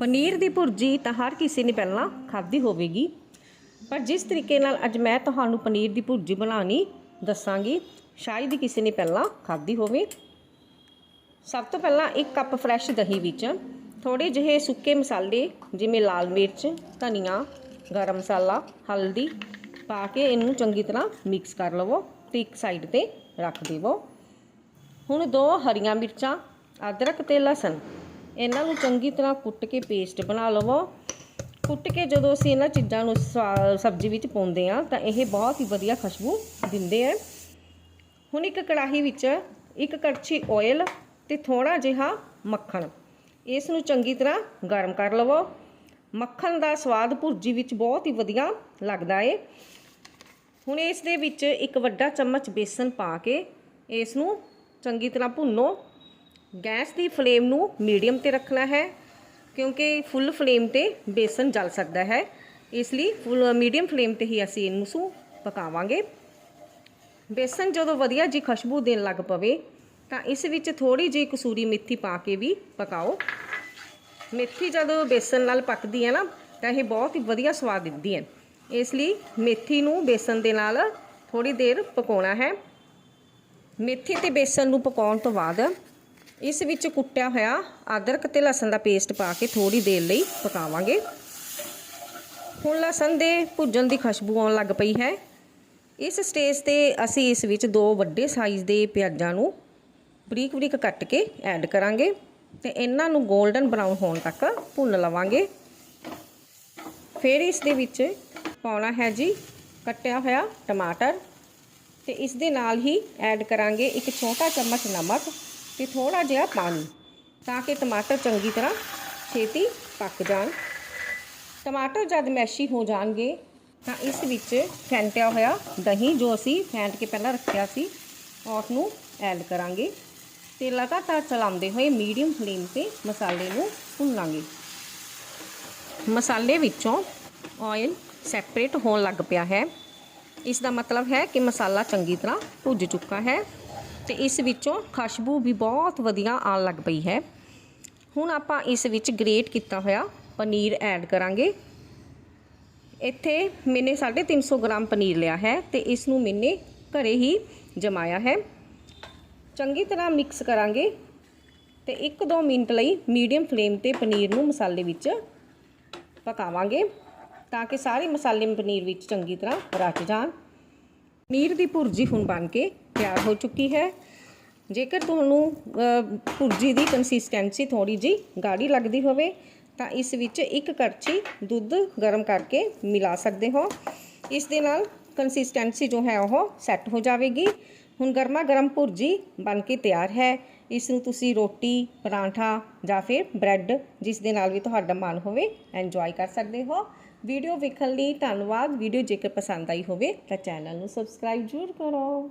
ਪਨੀਰ ਦੀ ਭੁਰਜੀ ਤਾਂ ਹਰ ਕਿਸੇ ਨੇ ਪਹਿਲਾਂ ਖਾਧੀ ਹੋਵੇਗੀ। ਪਰ ਜਿਸ ਤਰੀਕੇ ਨਾਲ ਅੱਜ ਮੈਂ ਤੁਹਾਨੂੰ ਪਨੀਰ ਦੀ ਭੁਰਜੀ ਬਣਾਉਣੀ ਦੱਸਾਂਗੀ, ਸ਼ਾਇਦ ਹੀ ਕਿਸੇ ਨੇ ਪਹਿਲਾਂ ਖਾਧੀ ਹੋਵੇ। ਸਭ ਤੋਂ ਪਹਿਲਾਂ ਇੱਕ ਕੱਪ ਫਰੈਸ਼ ਦਹੀਂ ਵਿੱਚ ਥੋੜੇ ਜਿਹੇ ਸੁੱਕੇ ਮਸਾਲੇ, ਜਿਵੇਂ ਲਾਲ ਮਿਰਚ, ਧਨੀਆ, ਗਰਮ ਮਸਾਲਾ, ਹਲਦੀ ਪਾ ਕੇ ਇਹਨੂੰ ਚੰਗੀ ਤਰ੍ਹਾਂ ਮਿਕਸ ਕਰ ਲਵੋ ਤੇ ਇੱਕ ਸਾਈਡ ਤੇ ਰੱਖ ਦੇਵੋ। ਹੁਣ ਦੋ ਹਰੀਆਂ ਮਿਰਚਾਂ, ਅਦਰਕ ਤੇ ਲਸਣ ਇਹਨਾਂ ਨੂੰ ਚੰਗੀ ਤਰ੍ਹਾਂ ਕੁੱਟ ਕੇ ਪੇਸਟ ਬਣਾ ਲਵੋ। ਕੁੱਟ ਕੇ ਜਦੋਂ ਅਸੀਂ ਇਹਨਾਂ ਚੀਜ਼ਾਂ ਨੂੰ ਸਵਾ- ਸਬਜ਼ੀ ਵਿੱਚ ਪਾਉਂਦੇ ਆ ਤਾਂ ਇਹ ਬਹੁਤ ਹੀ ਵਧੀਆ ਖੁਸ਼ਬੂ ਦਿੰਦੇ ਆ ਹੁਣ ਇੱਕ ਕੜਾਹੀ ਵਿੱਚ ਇੱਕ ਕੜਛੀ ਆਇਲ ਤੇ ਥੋੜਾ ਜਿਹਾ ਮੱਖਣ। ਇਸ ਨੂੰ ਚੰਗੀ ਤਰ੍ਹਾਂ ਗਰਮ ਕਰ ਲਵੋ। ਮੱਖਣ ਦਾ ਸਵਾਦ ਭੁਰਜੀ ਵਿੱਚ ਬਹੁਤ ਹੀ ਵਧੀਆ ਲੱਗਦਾ ਏ। ਹੁਣ ਇਸ ਦੇ ਵਿੱਚ ਇੱਕ ਵੱਡਾ ਚਮਚ ਬੇਸਨ ਪਾ ਕੇ ਇਸ ਨੂੰ ਚੰਗੀ ਤਰ੍ਹਾਂ ਭੁੰਨੋ। ਗੈਸ ਦੀ ਫਲੇਮ ਨੂੰ ਮੀਡੀਅਮ ਤੇ ਰੱਖਣਾ ਹੈ, ਕਿਉਂਕਿ ਫੁੱਲ ਫਲੇਮ ਤੇ ਬੇਸਨ ਜਲ ਸਕਦਾ ਹੈ। ਇਸ ਲਈ ਫੁੱਲ, ਮੀਡੀਅਮ ਫਲੇਮ ਤੇ ਹੀ ਅਸੀਂ ਇਹਨੂੰ ਸੂ ਪਕਾਵਾਂਗੇ। ਬੇਸਨ ਜਦੋਂ ਵਧੀਆ ਜੀ ਖੁਸ਼ਬੂ ਦੇਣ ਲੱਗ ਪਵੇ, ਤਾਂ ਇਸ ਵਿੱਚ ਥੋੜੀ ਜਿਹੀ ਕਸੂਰੀ ਮੇਥੀ ਪਾ ਕੇ ਵੀ ਪਕਾਓ। ਮੇਥੀ ਜਦੋਂ ਬੇਸਨ ਨਾਲ ਪੱਕਦੀ ਹੈ ਨਾ, ਤਾਂ ਇਹ ਬਹੁਤ ਹੀ ਵਧੀਆ ਸਵਾਦ ਦਿੰਦੀ ਹੈ। ਇਸ ਲਈ ਮੇਥੀ ਨੂੰ ਬੇਸਨ ਦੇ ਨਾਲ ਥੋੜੀ ਦੇਰ ਪਕਾਉਣਾ ਹੈ। ਮੇਥੀ ਤੇ ਬੇਸਨ ਨੂੰ ਪਕਾਉਣ ਤੋਂ ਬਾਅਦ ਇਸ ਵਿੱਚ ਕੁੱਟਿਆ ਹੋਇਆ ਅਦਰਕ ਤੇ ਲਸਣ ਦਾ ਪੇਸਟ ਪਾ ਕੇ ਥੋੜੀ ਦੇਰ ਲਈ ਪਕਾਵਾਂਗੇ। ਹੁਣ ਲਸਣ ਦੇ ਭੁੱਜਣ ਦੀ ਖੁਸ਼ਬੂ ਆਉਣ ਲੱਗ ਪਈ ਹੈ। ਇਸ ਸਟੇਜ ਤੇ ਅਸੀਂ ਇਸ ਵਿੱਚ ਦੋ ਵੱਡੇ ਸਾਈਜ਼ ਦੇ ਪਿਆਜ਼ਾਂ ਨੂੰ ਬਰੀਕ ਬਰੀਕ ਕੱਟ ਕੇ ਐਡ ਕਰਾਂਗੇ ਤੇ ਇਹਨਾਂ ਨੂੰ 골ਡਨ ਬਰਾਊਨ ਹੋਣ ਤੱਕ ਭੁੰਨ ਲਵਾਂਗੇ। ਫਿਰ ਇਸ ਦੇ ਵਿੱਚ ਪਾਉਣਾ ਹੈ ਜੀ ਕੱਟਿਆ ਹੋਇਆ ਟਮਾਟਰ ਤੇ ਇਸ ਦੇ ਨਾਲ ਹੀ ਐਡ ਕਰਾਂਗੇ ਇੱਕ ਛੋਟਾ ਚਮਚ ਨਮਕ। ਤੇ ਥੋੜਾ ਜਿਹਾ ਪਾਣੀ ਤਾਂ ਕਿ ਟਮਾਟਰ ਚੰਗੀ ਤਰ੍ਹਾਂ ਛੇਤੀ ਪੱਕ ਜਾਣ। ਟਮਾਟਰ ਜਦ ਮੈਸ਼ੀ ਹੋ ਜਾਣਗੇ ਤਾਂ ਇਸ ਵਿੱਚ ਫੈਂਟਿਆ ਹੋਇਆ ਦਹੀਂ ਜੋ ਅਸੀਂ ਫੈਂਟ ਕੇ ਪਹਿਲਾਂ ਰੱਖਿਆ ਸੀ ਉਸ ਨੂੰ ਐਡ ਕਰਾਂਗੇ ਤੇ ਲਗਾਤਾਰ ਚਲਾਉਂਦੇ ਹੋਏ ਮੀਡੀਅਮ ਫਲੇਮ ਤੇ ਮਸਾਲੇ ਨੂੰ ਭੁੰਨਾਂਗੇ। ਮਸਾਲੇ ਵਿੱਚੋਂ ਆਇਲ ਸੈਪਰੇਟ ਹੋਣ ਲੱਗ ਪਿਆ ਹੈ। ਇਸ ਦਾ ਮਤਲਬ ਹੈ ਕਿ ਮਸਾਲਾ ਚੰਗੀ ਤਰ੍ਹਾਂ ਭੁੱਜ ਚੁੱਕਾ ਹੈ। ਤੇ ਇਸ ਵਿੱਚੋਂ ਖੁਸ਼ਬੂ ਵੀ ਬਹੁਤ ਵਧੀਆ ਆਉਣ ਲੱਗ ਪਈ ਹੈ। ਹੁਣ ਆਪਾਂ ਇਸ ਵਿੱਚ ਗ੍ਰੇਟ ਕੀਤਾ ਹੋਇਆ ਪਨੀਰ ਐਡ ਕਰਾਂਗੇ। ਇੱਥੇ ਮੈਨੇ 350 ਗ੍ਰਾਮ ਪਨੀਰ ਲਿਆ ਹੈ ਤੇ ਇਸ ਨੂੰ ਮੈਨੇ ਘਰੇ ਹੀ ਜਮਾਇਆ ਹੈ। ਚੰਗੀ ਤਰ੍ਹਾਂ ਮਿਕਸ ਕਰਾਂਗੇ ਤੇ 1-2 ਮਿੰਟ ਲਈ ਮੀਡੀਅਮ ਫਲੇਮ ਤੇ ਪਨੀਰ ਨੂੰ ਮਸਾਲੇ ਵਿੱਚ ਪਕਾਵਾਂਗੇ ਤਾਂ ਕਿ ਸਾਰੇ ਮਸਾਲੇ ਪਨੀਰ ਵਿੱਚ ਚੰਗੀ ਤਰ੍ਹਾਂ ਰਚ ਜਾਣ। ਪਨੀਰ ਦੀ ਭੁਰਜੀ ਹੁਣ ਬਣ ਕੇ ਤਿਆਰ ਹੋ ਚੁੱਕੀ ਹੈ। ਜੇਕਰ ਤੁਹਾਨੂੰ ਭੁਰਜੀ ਦੀ ਕੰਸਿਸਟੈਂਸੀ ਥੋੜੀ ਜੀ ਗਾੜੀ ਲੱਗਦੀ ਹੋਵੇ, ਤਾਂ ਇਸ ਵਿੱਚ ਇੱਕ ਕੜਛੀ ਦੁੱਧ ਗਰਮ ਕਰਕੇ ਮਿਲਾ ਸਕਦੇ ਹੋ। ਇਸ ਦੇ ਨਾਲ ਕੰਸਿਸਟੈਂਸੀ ਜੋ ਹੈ ਉਹ ਸੈੱਟ ਹੋ ਜਾਵੇਗੀ। ਹੁਣ ਗਰਮਾ ਗਰਮ ਭੁਰਜੀ ਬਣ ਕੇ ਤਿਆਰ ਹੈ। ਇਸ ਨੂੰ ਤੁਸੀਂ ਰੋਟੀ, ਪਰਾਂਠਾ ਜਾਂ ਫਿਰ ਬ੍ਰੈਡ, ਜਿਸ ਦੇ ਨਾਲ ਵੀ ਤੁਹਾਡਾ ਮਨ ਹੋਵੇ ਐਂਜੋਏ ਕਰ ਸਕਦੇ ਹੋ। ਵੀਡੀਓ ਵੇਖਣ ਲਈ ਧੰਨਵਾਦ। ਵੀਡੀਓ ਜੇਕਰ ਪਸੰਦ ਆਈ ਹੋਵੇ, ਤਾਂ ਚੈਨਲ ਨੂੰ ਸਬਸਕ੍ਰਾਈਬ ਜ਼ਰੂਰ ਕਰੋ।